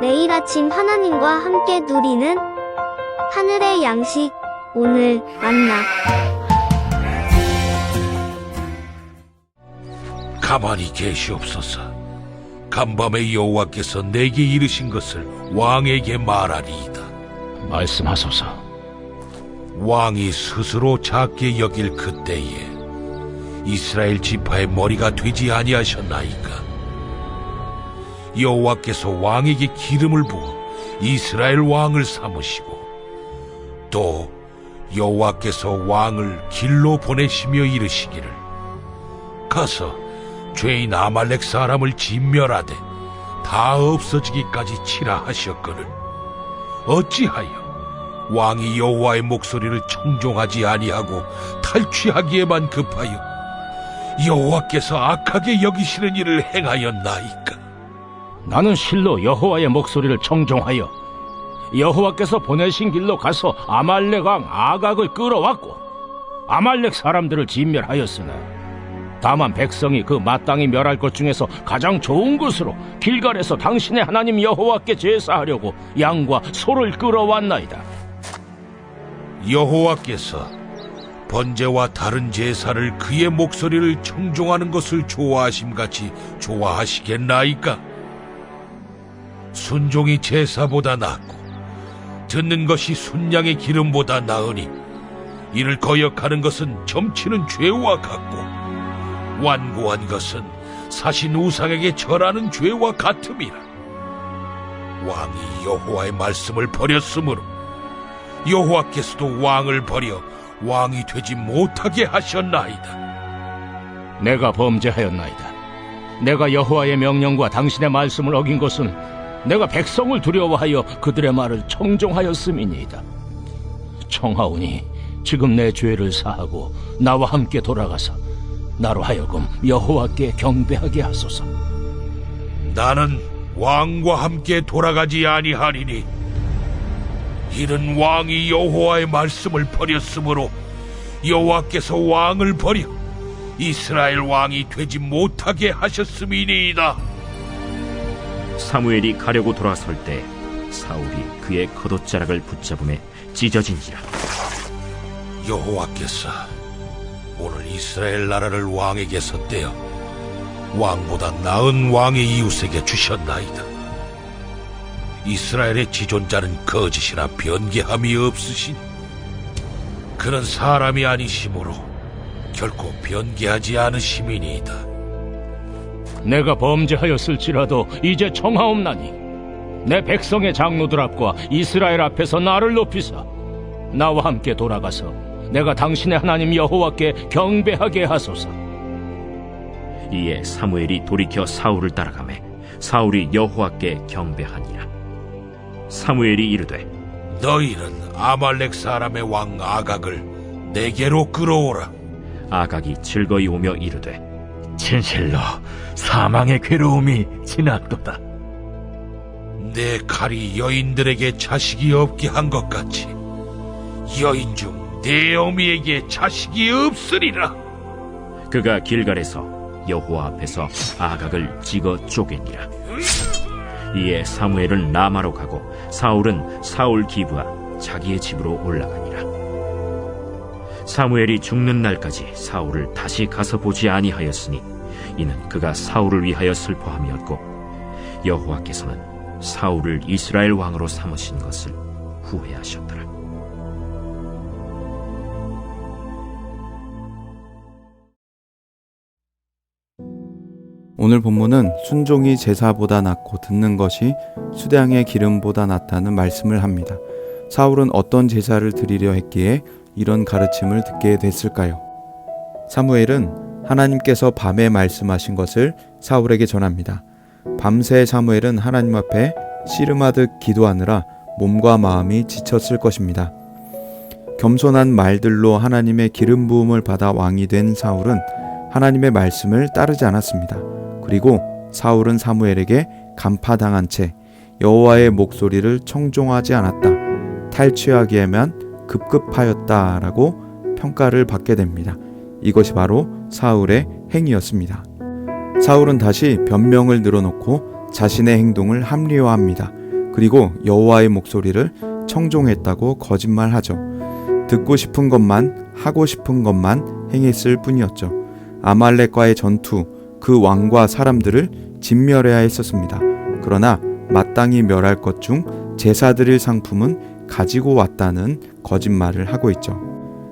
매일 아침 하나님과 함께 누리는 하늘의 양식 오늘 만나 가만히 계시옵소서. 간밤에 여호와께서 내게 이르신 것을 왕에게 말하리이다. 말씀하소서. 왕이 스스로 작게 여길 그때에 이스라엘 지파의 머리가 되지 아니하셨나이까. 여호와께서 왕에게 기름을 부어 이스라엘 왕을 삼으시고 또 여호와께서 왕을 길로 보내시며 이르시기를 가서 죄인 아말렉 사람을 진멸하되 다 없어지기까지 치라 하셨거늘. 어찌하여 왕이 여호와의 목소리를 청종하지 아니하고 탈취하기에만 급하여 여호와께서 악하게 여기시는 일을 행하였나이까 나는 실로 여호와의 목소리를 청종하여 여호와께서 보내신 길로 가서 아말렉 왕 아각을 끌어왔고 아말렉 사람들을 진멸하였으나 다만 백성이 그 마땅히 멸할 것 중에서 가장 좋은 것으로 길갈에서 당신의 하나님 여호와께 제사하려고 양과 소를 끌어왔나이다. 여호와께서 번제와 다른 제사를 그의 목소리를 청종하는 것을 좋아하심 같이 좋아하시겠나이까? 순종이 제사보다 낫고 듣는 것이 순양의 기름보다 나으니 이를 거역하는 것은 점치는 죄와 같고 완고한 것은 사신 우상에게 절하는 죄와 같음이라. 왕이 여호와의 말씀을 버렸으므로 여호와께서도 왕을 버려 왕이 되지 못하게 하셨나이다. 내가 범죄하였나이다. 내가 여호와의 명령과 당신의 말씀을 어긴 것은 내가 백성을 두려워하여 그들의 말을 청종하였음이니이다. 청하오니 지금 내 죄를 사하고 나와 함께 돌아가서 나로 하여금 여호와께 경배하게 하소서. 나는 왕과 함께 돌아가지 아니하리니 이는 왕이 여호와의 말씀을 버렸으므로 여호와께서 왕을 버려 이스라엘 왕이 되지 못하게 하셨음이니이다. 사무엘이 가려고 돌아설 때 사울이 그의 겉옷자락을 붙잡음에 찢어진지라 여호와께서 오늘 이스라엘 나라를 왕에게 섰대어 왕보다 나은 왕의 이웃에게 주셨나이다. 이스라엘의 지존자는 거짓이나 변개함이 없으신 그는 사람이 아니심으로 결코 변개하지 않으심이니이다. 내가 범죄하였을지라도 이제 청하옵나니 내 백성의 장로들 앞과 이스라엘 앞에서 나를 높이사 나와 함께 돌아가서 내가 당신의 하나님 여호와께 경배하게 하소서. 이에 사무엘이 돌이켜 사울을 따라가매 사울이 여호와께 경배하니라 사무엘이 이르되 너희는 아말렉 사람의 왕 아각을 내게로 끌어오라. 아각이 즐거이 오며 이르되 진실로 사망의 괴로움이 지났도다. 내 칼이 여인들에게 자식이 없게 한 것 같이 여인 중 내 어미에게 자식이 없으리라. 그가 길갈에서 여호와 앞에서 아각을 찍어 쪼개니라 이에 사무엘은 라마로 가고 사울은 사울 기브와 자기의 집으로 올라가니라 사무엘이 죽는 날까지 사울을 다시 가서 보지 아니하였으니 이는 그가 사울을 위하여 슬퍼함이었고 여호와께서는 사울을 이스라엘 왕으로 삼으신 것을 후회하셨더라 오늘 본문은 순종이 제사보다 낫고 듣는 것이 수량의 기름보다 낫다는 말씀을 합니다. 사울은 어떤 제사를 드리려 했기에 이런 가르침을 듣게 됐을까요? 사무엘은 하나님께서 밤에 말씀하신 것을 사울에게 전합니다. 밤새 사무엘은 하나님 앞에 씨름하듯 기도하느라 몸과 마음이 지쳤을 것입니다. 겸손한 말들로 하나님의 기름 부음을 받아 왕이 된 사울은 하나님의 말씀을 따르지 않았습니다. 그리고 사울은 사무엘에게 간파당한 채 여호와의 목소리를 청종하지 않았다. 탈취하기에만 급급하였다라고 평가를 받게 됩니다. 이것이 바로 사울의 행위였습니다. 사울은 다시 변명을 늘어놓고 자신의 행동을 합리화합니다. 그리고 여호와의 목소리를 청종했다고 거짓말하죠. 듣고 싶은 것만 하고 싶은 것만 행했을 뿐이었죠. 아말렉과의 전투, 그 왕과 사람들을 진멸해야 했었습니다. 그러나 마땅히 멸할 것 중 제사 드릴 상품은 가지고 왔다는 거짓말을 하고 있죠.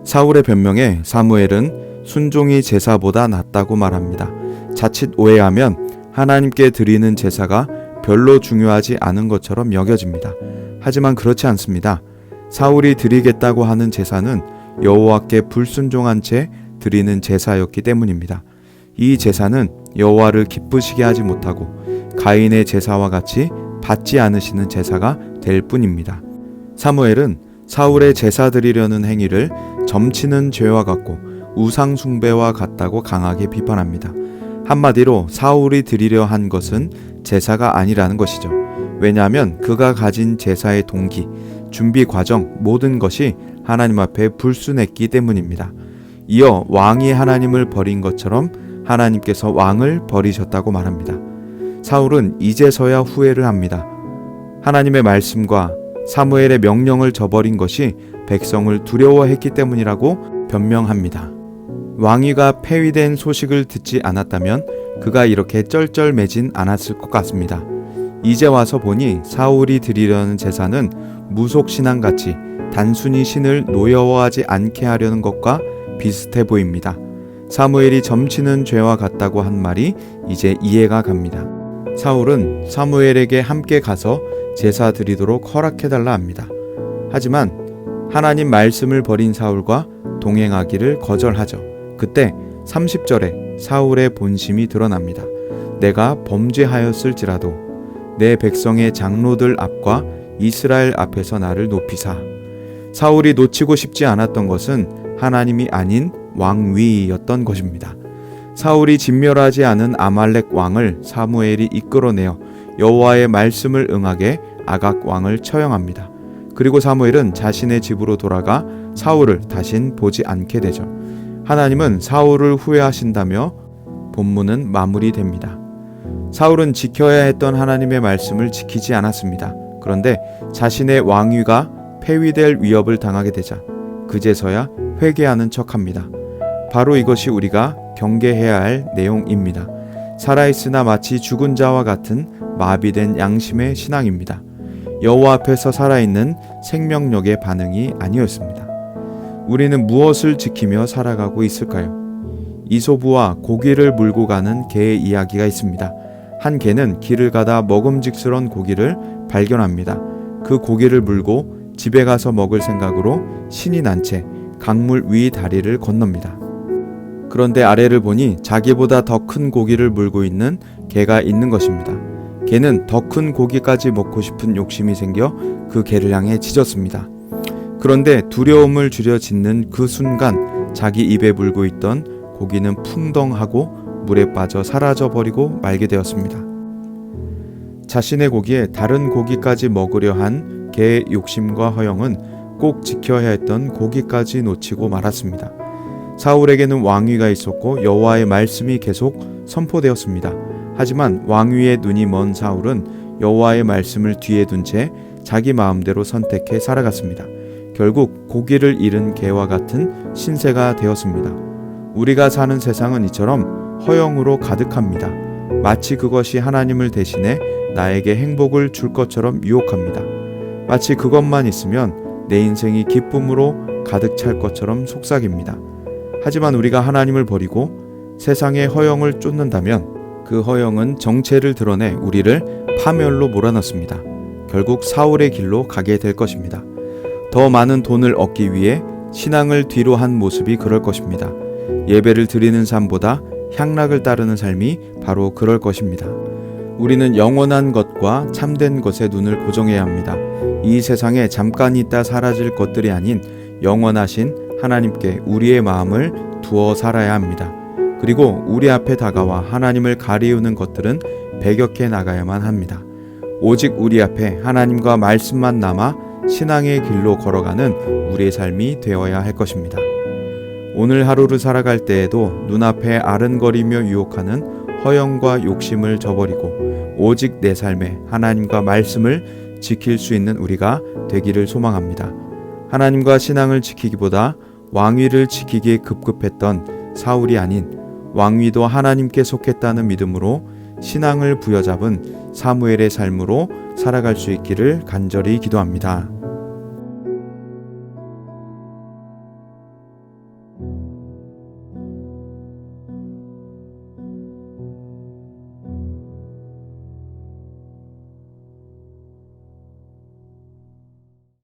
사울의 변명에 사무엘은 순종이 제사보다 낫다고 말합니다. 자칫 오해하면 하나님께 드리는 제사가 별로 중요하지 않은 것처럼 여겨집니다. 하지만 그렇지 않습니다. 사울이 드리겠다고 하는 제사는 여호와께 불순종한 채 드리는 제사였기 때문입니다. 이 제사는 여호와를 기쁘시게 하지 못하고 가인의 제사와 같이 받지 않으시는 제사가 될 뿐입니다. 사무엘은 사울의 제사 드리려는 행위를 점치는 죄와 같고 우상 숭배와 같다고 강하게 비판합니다. 한마디로 사울이 드리려 한 것은 제사가 아니라는 것이죠. 왜냐하면 그가 가진 제사의 동기, 준비 과정 모든 것이 하나님 앞에 불순했기 때문입니다. 이어 왕이 하나님을 버린 것처럼 하나님께서 왕을 버리셨다고 말합니다. 사울은 이제서야 후회를 합니다. 하나님의 말씀과 사무엘의 명령을 저버린 것이 백성을 두려워했기 때문이라고 변명합니다. 왕위가 폐위된 소식을 듣지 않았다면 그가 이렇게 쩔쩔매진 않았을 것 같습니다. 이제 와서 보니 사울이 드리려는 제사는 무속 신앙같이 단순히 신을 노여워하지 않게 하려는 것과 비슷해 보입니다. 사무엘이 점치는 죄와 같다고 한 말이 이제 이해가 갑니다. 사울은 사무엘에게 함께 가서 제사 드리도록 허락해달라 합니다. 하지만 하나님 말씀을 버린 사울과 동행하기를 거절하죠. 그때 30절에 사울의 본심이 드러납니다. 내가 범죄하였을지라도 내 백성의 장로들 앞과 이스라엘 앞에서 나를 높이사. 사울이 놓치고 싶지 않았던 것은 하나님이 아닌 왕위였던 것입니다. 사울이 진멸하지 않은 아말렉 왕을 사무엘이 이끌어내어 여호와의 말씀을 응하게 아각 왕을 처형합니다. 그리고 사무엘은 자신의 집으로 돌아가 사울을 다신 보지 않게 되죠. 하나님은 사울을 후회하신다며 본문은 마무리됩니다. 사울은 지켜야 했던 하나님의 말씀을 지키지 않았습니다. 그런데 자신의 왕위가 폐위될 위협을 당하게 되자 그제서야 회개하는 척합니다. 바로 이것이 우리가 경계해야 할 내용입니다. 살아있으나 마치 죽은 자와 같은 마비된 양심의 신앙입니다. 여호와 앞에서 살아있는 생명력의 반응이 아니었습니다. 우리는 무엇을 지키며 살아가고 있을까요? 이소부와 고기를 물고 가는 개의 이야기가 있습니다. 한 개는 길을 가다 먹음직스러운 고기를 발견합니다. 그 고기를 물고 집에 가서 먹을 생각으로 신이 난 채 강물 위 다리를 건넙니다. 그런데 아래를 보니 자기보다 더 큰 고기를 물고 있는 개가 있는 것입니다. 개는 더 큰 고기까지 먹고 싶은 욕심이 생겨 그 개를 향해 짖었습니다. 그런데 두려움을 줄여 짖는 그 순간 자기 입에 물고 있던 고기는 풍덩하고 물에 빠져 사라져 버리고 말게 되었습니다. 자신의 고기에 다른 고기까지 먹으려 한 개의 욕심과 허영은 꼭 지켜야 했던 고기까지 놓치고 말았습니다. 사울에게는 왕위가 있었고 여호와의 말씀이 계속 선포되었습니다. 하지만 왕위의 눈이 먼 사울은 여호와의 말씀을 뒤에 둔 채 자기 마음대로 선택해 살아갔습니다. 결국 고기를 잃은 개와 같은 신세가 되었습니다. 우리가 사는 세상은 이처럼 허영으로 가득합니다. 마치 그것이 하나님을 대신해 나에게 행복을 줄 것처럼 유혹합니다. 마치 그것만 있으면 내 인생이 기쁨으로 가득 찰 것처럼 속삭입니다. 하지만 우리가 하나님을 버리고 세상의 허영을 쫓는다면 그 허영은 정체를 드러내 우리를 파멸로 몰아넣습니다. 결국 사울의 길로 가게 될 것입니다. 더 많은 돈을 얻기 위해 신앙을 뒤로 한 모습이 그럴 것입니다. 예배를 드리는 삶보다 향락을 따르는 삶이 바로 그럴 것입니다. 우리는 영원한 것과 참된 것에 눈을 고정해야 합니다. 이 세상에 잠깐 있다 사라질 것들이 아닌 영원하신 하나님께 우리의 마음을 두어 살아야 합니다. 그리고 우리 앞에 다가와 하나님을 가리우는 것들은 배격해 나가야만 합니다. 오직 우리 앞에 하나님과 말씀만 남아 신앙의 길로 걸어가는 우리의 삶이 되어야 할 것입니다. 오늘 하루를 살아갈 때에도 눈앞에 아른거리며 유혹하는 허영과 욕심을 저버리고 오직 내 삶에 하나님과 말씀을 지킬 수 있는 우리가 되기를 소망합니다. 하나님과 신앙을 지키기보다 왕위를 지키기에 급급했던 사울이 아닌 왕위도 하나님께 속했다는 믿음으로 신앙을 부여잡은 사무엘의 삶으로 살아갈 수 있기를 간절히 기도합니다.